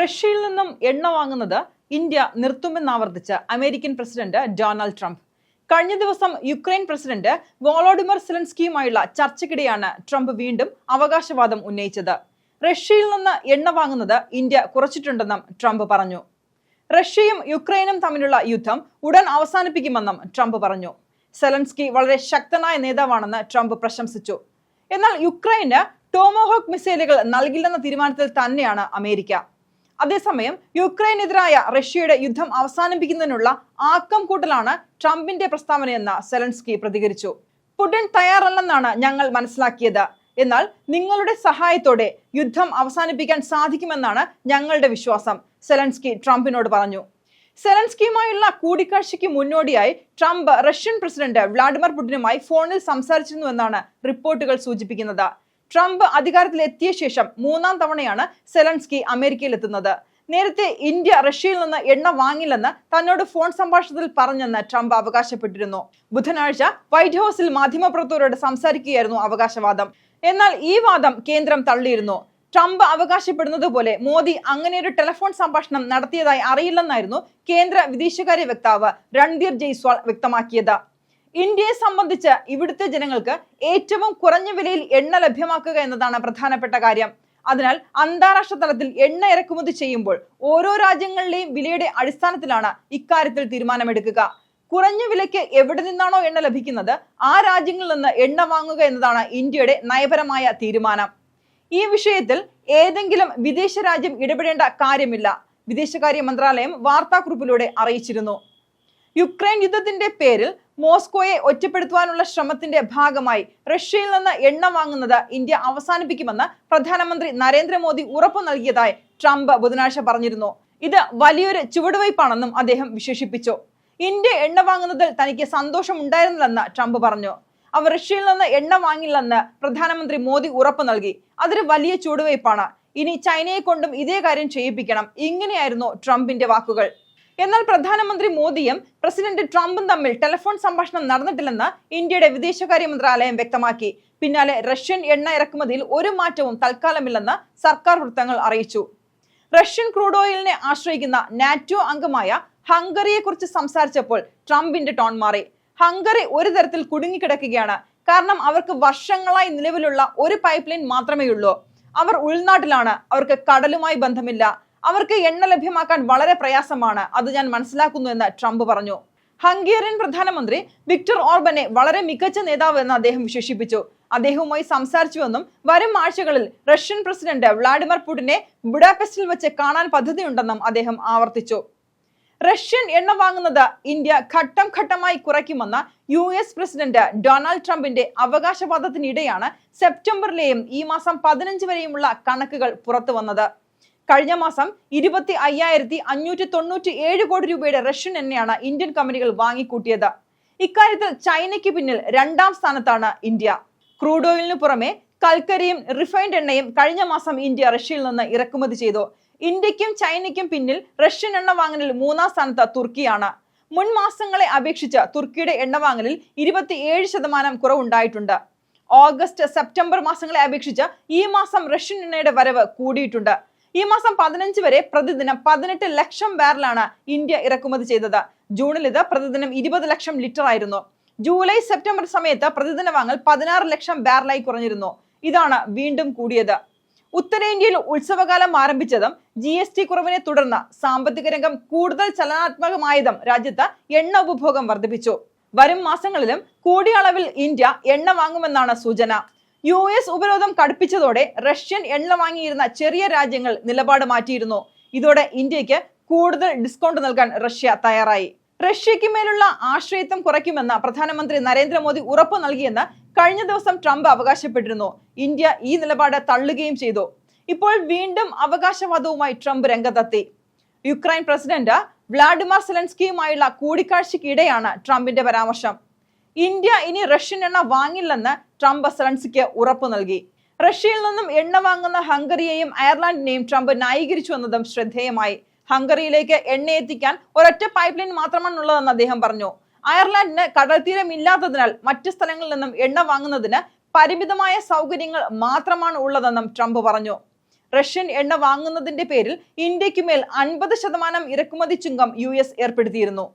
റഷ്യയിൽ നിന്നും എണ്ണ വാങ്ങുന്നത് ഇന്ത്യ നിർത്തുമെന്നാവർത്തിച്ച് അമേരിക്കൻ പ്രസിഡന്റ് ഡൊണാൾഡ് ട്രംപ്. കഴിഞ്ഞ ദിവസം യുക്രൈൻ പ്രസിഡന്റ് വോളോഡിമർ സെലൻസ്കിയുമായുള്ള ചർച്ചയ്ക്കിടെയാണ് ട്രംപ് വീണ്ടും അവകാശവാദം ഉന്നയിച്ചത്. റഷ്യയിൽ നിന്ന് എണ്ണ വാങ്ങുന്നത് ഇന്ത്യ കുറച്ചിട്ടുണ്ടെന്നും ട്രംപ് പറഞ്ഞു. റഷ്യയും യുക്രൈനും തമ്മിലുള്ള യുദ്ധം ഉടൻ അവസാനിപ്പിക്കുമെന്നും ട്രംപ് പറഞ്ഞു. സെലൻസ്കി വളരെ ശക്തനായ നേതാവാണെന്ന് ട്രംപ് പ്രശംസിച്ചു. എന്നാൽ യുക്രൈന് ടോമോഹോക്ക് മിസൈലുകൾ നൽകില്ലെന്ന തീരുമാനത്തിൽ തന്നെയാണ് അമേരിക്ക. അതേസമയം യുക്രൈനെതിരായ റഷ്യയുടെ യുദ്ധം അവസാനിപ്പിക്കുന്നതിനുള്ള ആക്കം കൂട്ടലാണ് ട്രംപിന്റെ പ്രസ്താവനയെന്ന് സെലൻസ്കി പ്രതികരിച്ചു. പുടിൻ തയ്യാറല്ലെന്നാണ് ഞങ്ങൾ മനസ്സിലാക്കിയത്. എന്നാൽ നിങ്ങളുടെ സഹായത്തോടെ യുദ്ധം അവസാനിപ്പിക്കാൻ സാധിക്കുമെന്നാണ് ഞങ്ങളുടെ വിശ്വാസം സെലൻസ്കി ട്രംപിനോട് പറഞ്ഞു. സെലൻസ്കിയുമായുള്ള കൂടിക്കാഴ്ചയ്ക്ക് മുന്നോടിയായി ട്രംപ് റഷ്യൻ പ്രസിഡന്റ് വ്ളാഡിമിർ പുടിനുമായി ഫോണിൽ സംസാരിച്ചിരുന്നുവെന്നാണ് റിപ്പോർട്ടുകൾ സൂചിപ്പിക്കുന്നത്. ട്രംപ് അധികാരത്തിൽ എത്തിയ ശേഷം മൂന്നാം തവണയാണ് സെലൻസ്കി അമേരിക്കയിൽ എത്തുന്നത് നേരത്തെ ഇന്ത്യ റഷ്യയിൽ നിന്ന് എണ്ണ വാങ്ങില്ലെന്ന് തന്നോട് ഫോൺ സംഭാഷണത്തിൽ പറഞ്ഞെന്ന് ട്രംപ് അവകാശപ്പെട്ടിരുന്നു. ബുധനാഴ്ച വൈറ്റ് ഹൌസിൽ മാധ്യമപ്രവർത്തകരോട് സംസാരിക്കുകയായിരുന്നു അവകാശവാദം. എന്നാൽ ഈ വാദം കേന്ദ്രം തള്ളിയിരുന്നു. ട്രംപ് അവകാശപ്പെടുന്നത് പോലെ മോദി അങ്ങനെ ഒരു ടെലിഫോൺ സംഭാഷണം നടത്തിയതായി അറിയില്ലെന്നായിരുന്നു കേന്ദ്ര വിദേശകാര്യ വക്താവ് രൺധീർ ജയ്സ്വാൾ വ്യക്തമാക്കിയത്. ഇന്ത്യയെ സംബന്ധിച്ച് ഇവിടുത്തെ ജനങ്ങൾക്ക് ഏറ്റവും കുറഞ്ഞ വിലയിൽ എണ്ണ ലഭ്യമാക്കുക എന്നതാണ് പ്രധാനപ്പെട്ട കാര്യം. അതിനാൽ അന്താരാഷ്ട്ര തലത്തിൽ എണ്ണ ഇറക്കുമതി ചെയ്യുമ്പോൾ ഓരോ രാജ്യങ്ങളിലെയും വിലയുടെ അടിസ്ഥാനത്തിലാണ് ഇക്കാര്യത്തിൽ തീരുമാനമെടുക്കുക. കുറഞ്ഞ വിലയ്ക്ക് എവിടെ നിന്നാണോ എണ്ണ ലഭിക്കുന്നത് ആ രാജ്യങ്ങളിൽ നിന്ന് എണ്ണ വാങ്ങുക എന്നതാണ് ഇന്ത്യയുടെ നയപരമായ തീരുമാനം. ഈ വിഷയത്തിൽ ഏതെങ്കിലും വിദേശ രാജ്യം ഇടപെടേണ്ട കാര്യമില്ല വിദേശകാര്യ മന്ത്രാലയം വാർത്താക്കുറിപ്പിലൂടെ അറിയിച്ചിരുന്നു. യുക്രൈൻ യുദ്ധത്തിന്റെ പേരിൽ മോസ്കോയെ ഒറ്റപ്പെടുത്തുവാനുള്ള ശ്രമത്തിന്റെ ഭാഗമായി റഷ്യയിൽ നിന്ന് എണ്ണ വാങ്ങുന്നത് ഇന്ത്യ അവസാനിപ്പിക്കുമെന്ന് പ്രധാനമന്ത്രി നരേന്ദ്രമോദി ഉറപ്പു നൽകിയതായി ട്രംപ് ബുധനാഴ്ച പറഞ്ഞിരുന്നു. ഇത് വലിയൊരു ചുവടുവയ്പാണെന്നും അദ്ദേഹം വിശേഷിപ്പിച്ചു. ഇന്ത്യ എണ്ണ വാങ്ങുന്നതിൽ തനിക്ക് സന്തോഷമുണ്ടായിരുന്നില്ലെന്ന് ട്രംപ് പറഞ്ഞു. അവർ റഷ്യയിൽ നിന്ന് എണ്ണ വാങ്ങില്ലെന്ന് പ്രധാനമന്ത്രി മോദി ഉറപ്പു നൽകി. അതൊരു വലിയ ചുവടുവയ്പാണ്. ഇനി ചൈനയെ കൊണ്ടും ഇതേ കാര്യം ചെയ്യിപ്പിക്കണം. ഇങ്ങനെയായിരുന്നു ട്രംപിന്റെ വാക്കുകൾ. എന്നാൽ പ്രധാനമന്ത്രി മോദിയും പ്രസിഡന്റ് ട്രംപും തമ്മിൽ ടെലിഫോൺ സംഭാഷണം നടന്നിട്ടില്ലെന്ന് ഇന്ത്യയുടെ വിദേശകാര്യ മന്ത്രാലയം വ്യക്തമാക്കി. പിന്നാലെ റഷ്യൻ എണ്ണ ഇറക്കുമതിയിൽ ഒരു മാറ്റവും തൽക്കാലമില്ലെന്ന് സർക്കാർ വൃത്തങ്ങൾ അറിയിച്ചു. റഷ്യൻ ക്രൂഡ് ഓയിലിനെ ആശ്രയിക്കുന്ന നാറ്റോ അംഗമായ ഹംഗറിയെ കുറിച്ച് സംസാരിച്ചപ്പോൾ ട്രംപിന്റെ ടോൺ മാറി. ഹംഗറി ഒരു തരത്തിൽ കുടുങ്ങിക്കിടക്കുകയാണ്. കാരണം അവർക്ക് വർഷങ്ങളായി നിലവിലുള്ള ഒരു പൈപ്പ് ലൈൻ മാത്രമേ ഉള്ളൂ അവർ ഉൾനാട്ടിലാണ്. അവർക്ക് കടലുമായി ബന്ധമില്ല. അവർക്ക് എണ്ണ ലഭ്യമാക്കാൻ വളരെ പ്രയാസമാണ്. അത് ഞാൻ മനസ്സിലാക്കുന്നു എന്ന് ട്രംപ് പറഞ്ഞു. ഹംഗേറിയൻ പ്രധാനമന്ത്രി വിക്ടർ ഓർബനെ വളരെ മികച്ച നേതാവ് എന്ന് അദ്ദേഹം വിശേഷിപ്പിച്ചു. അദ്ദേഹവുമായി സംസാരിച്ചുവെന്നും വരും ആഴ്ചകളിൽ റഷ്യൻ പ്രസിഡന്റ് വ്ളാഡിമിർ പുടിനെ ബുഡാപെസ്റ്റിൽ വെച്ച് കാണാൻ പദ്ധതിയുണ്ടെന്നും അദ്ദേഹം ആവർത്തിച്ചു. റഷ്യൻ എണ്ണ വാങ്ങുന്നത് ഇന്ത്യ ഘട്ടം ഘട്ടമായി കുറയ്ക്കുമെന്ന യു എസ് പ്രസിഡന്റ് ഡൊണാൾഡ് ട്രംപിന്റെ അവകാശവാദത്തിനിടെയാണ് സെപ്റ്റംബറിലെയും ഈ മാസം പതിനഞ്ച് വരെയുമുള്ള കണക്കുകൾ പുറത്തു വന്നത് കഴിഞ്ഞ മാസം ഇരുപത്തി അയ്യായിരത്തി അഞ്ഞൂറ്റി തൊണ്ണൂറ്റി ഏഴ് കോടി രൂപയുടെ റഷ്യൻ എണ്ണയാണ് ഇന്ത്യൻ കമ്പനികൾ വാങ്ങിക്കൂട്ടിയത്. ഇക്കാര്യത്തിൽ ചൈനയ്ക്ക് പിന്നിൽ രണ്ടാം സ്ഥാനത്താണ് ഇന്ത്യ. ക്രൂഡ് ഓയിലിന് പുറമെ കൽക്കരിയും റിഫൈൻഡ് എണ്ണയും കഴിഞ്ഞ മാസം ഇന്ത്യ റഷ്യയിൽ നിന്ന് ഇറക്കുമതി ചെയ്തു. ഇന്ത്യക്കും ചൈനയ്ക്കും പിന്നിൽ റഷ്യൻ എണ്ണ വാങ്ങലിൽ മൂന്നാം സ്ഥാനത്ത് തുർക്കിയാണ്. മുൻ മാസങ്ങളെ അപേക്ഷിച്ച് തുർക്കിയുടെ എണ്ണ വാങ്ങലിൽ ഇരുപത്തിയേഴ് ശതമാനം കുറവുണ്ടായിട്ടുണ്ട്. ഓഗസ്റ്റ് സെപ്റ്റംബർ മാസങ്ങളെ അപേക്ഷിച്ച് ഈ മാസം റഷ്യൻ എണ്ണയുടെ വരവ് കൂടിയിട്ടുണ്ട്. ഈ മാസം പതിനഞ്ച് വരെ പ്രതിദിനം പതിനെട്ട് ലക്ഷം ബാരലാണ് ഇന്ത്യ ഇറക്കുമതി ചെയ്തത്. ജൂണിൽ ഇത് പ്രതിദിനം ഇരുപത് ലക്ഷം ലിറ്റർ ആയിരുന്നു. ജൂലൈ സെപ്റ്റംബർ സമയത്ത് പ്രതിദിന വാങ്ങൽ പതിനാറ് ലക്ഷം ബാരലായി കുറഞ്ഞിരുന്നു. ഇതാണ് വീണ്ടും കൂടിയത്. ഉത്തരേന്ത്യയിൽ ഉത്സവകാലം ആരംഭിച്ചതും ജി എസ് ടി കുറവിനെ തുടർന്ന് സാമ്പത്തിക രംഗം കൂടുതൽ ചലനാത്മകമായതും രാജ്യത്ത് എണ്ണ ഉപഭോഗം വർദ്ധിപ്പിച്ചു. വരും മാസങ്ങളിലും കൂടിയ അളവിൽ ഇന്ത്യ എണ്ണ വാങ്ങുമെന്നാണ് സൂചന. യു എസ് ഉപരോധം കടുപ്പിച്ചതോടെ റഷ്യൻ എണ്ണ വാങ്ങിയിരുന്ന ചെറിയ രാജ്യങ്ങൾ നിലപാട് മാറ്റിയിരുന്നു. ഇതോടെ ഇന്ത്യയ്ക്ക് കൂടുതൽ ഡിസ്കൗണ്ട് നൽകാൻ റഷ്യ തയ്യാറായി. റഷ്യയ്ക്ക് മേലുള്ള ആശ്രയത്വം കുറയ്ക്കുമെന്ന് പ്രധാനമന്ത്രി നരേന്ദ്രമോദി ഉറപ്പ് നൽകിയെന്ന് കഴിഞ്ഞ ദിവസം ട്രംപ് അവകാശപ്പെട്ടിരുന്നു. ഇന്ത്യ ഈ നിലപാട് തള്ളുകയും ചെയ്തു. ഇപ്പോൾ വീണ്ടും അവകാശവാദവുമായി ട്രംപ് രംഗത്തെത്തി. യുക്രൈൻ പ്രസിഡന്റ് വ്ളാഡിമിർ സെലൻസ്കിയുമായുള്ള കൂടിക്കാഴ്ചയ്ക്കിടെയാണ് ട്രംപിന്റെ പരാമർശം. ഇന്ത്യ ഇനി റഷ്യൻ എണ്ണ വാങ്ങില്ലെന്ന് ട്രംപ് സെലൻസിക്ക് ഉറപ്പ് നൽകി. റഷ്യയിൽ നിന്നും എണ്ണ വാങ്ങുന്ന ഹംഗറിയെയും അയർലൻഡിനെയും ട്രംപ് ന്യായീകരിച്ചു എന്നതും ശ്രദ്ധേയമായി. ഹംഗറിയിലേക്ക് എണ്ണ എത്തിക്കാൻ ഒരൊറ്റ പൈപ്പ് ലൈൻ മാത്രമാണുള്ളതെന്ന് അദ്ദേഹം പറഞ്ഞു. അയർലൻഡിന് കടൽത്തീരം തീരമില്ലാത്തതിനാൽ മറ്റു സ്ഥലങ്ങളിൽ നിന്നും എണ്ണ വാങ്ങുന്നതിന് പരിമിതമായ സൗകര്യങ്ങൾ മാത്രമാണ് ഉള്ളതെന്നും ട്രംപ് പറഞ്ഞു. റഷ്യൻ എണ്ണ വാങ്ങുന്നതിന്റെ പേരിൽ ഇന്ത്യയ്ക്ക് മേൽ അൻപത് ശതമാനം ഇറക്കുമതി ചുങ്കം യു ഏർപ്പെടുത്തിയിരുന്നു.